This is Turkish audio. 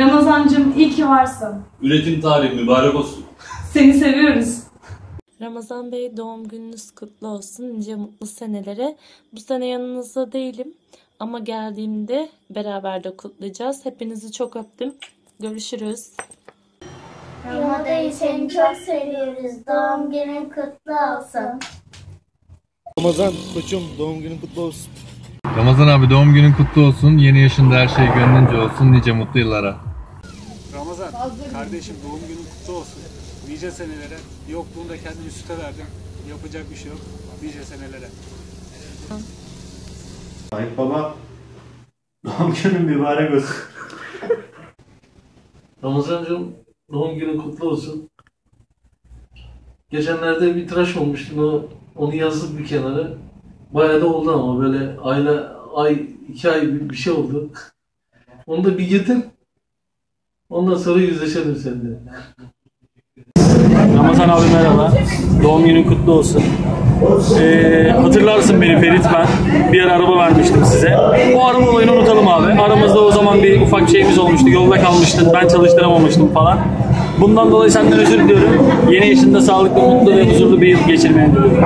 Ramazancığım iyi ki varsın. Üretim tarihi mübarek olsun. Seni seviyoruz. Ramazan Bey doğum gününüz kutlu olsun. Nice mutlu senelere. Bu sene yanınızda değilim. Ama geldiğimde beraber de kutlayacağız. Hepinizi çok öptüm. Görüşürüz. Ramazan seni çok seviyoruz. Doğum günün kutlu olsun. Ramazan koçum doğum günün kutlu olsun. Ramazan abi doğum günün kutlu olsun. Yeni yaşında her şey gönlünce olsun. Nice mutlu yıllara. Ramazan, kardeşim doğum günün kutlu olsun. Nice senelere. Yokluğunda kendini süte verdim. Yapacak bir şey yok. Nice senelere. Sahip baba doğum günün mübarek olsun. Ramazancığım doğum günün kutlu olsun. Geçenlerde bir tıraş olmuştun o onu yazdık bir kenara. Bayağı da oldu ama böyle ayla ay iki ay bir, bir şey oldu. Onu da bir getir. Ondan sonra yüzleşelim seninle. Ramazan abi merhaba. Doğum günün kutlu olsun. Ee, hatırlarsın beni Ferit ben. Bir ara araba vermiştim size. O araba olayını unutalım abi. Aramızda o zaman bir ufak şeyimiz olmuştu. Yolda kalmıştın. Ben çalıştıramamıştım falan. Bundan dolayı senden özür diliyorum. Yeni yaşında sağlıklı, mutlu ve huzurlu bir yıl geçirmeni diliyorum.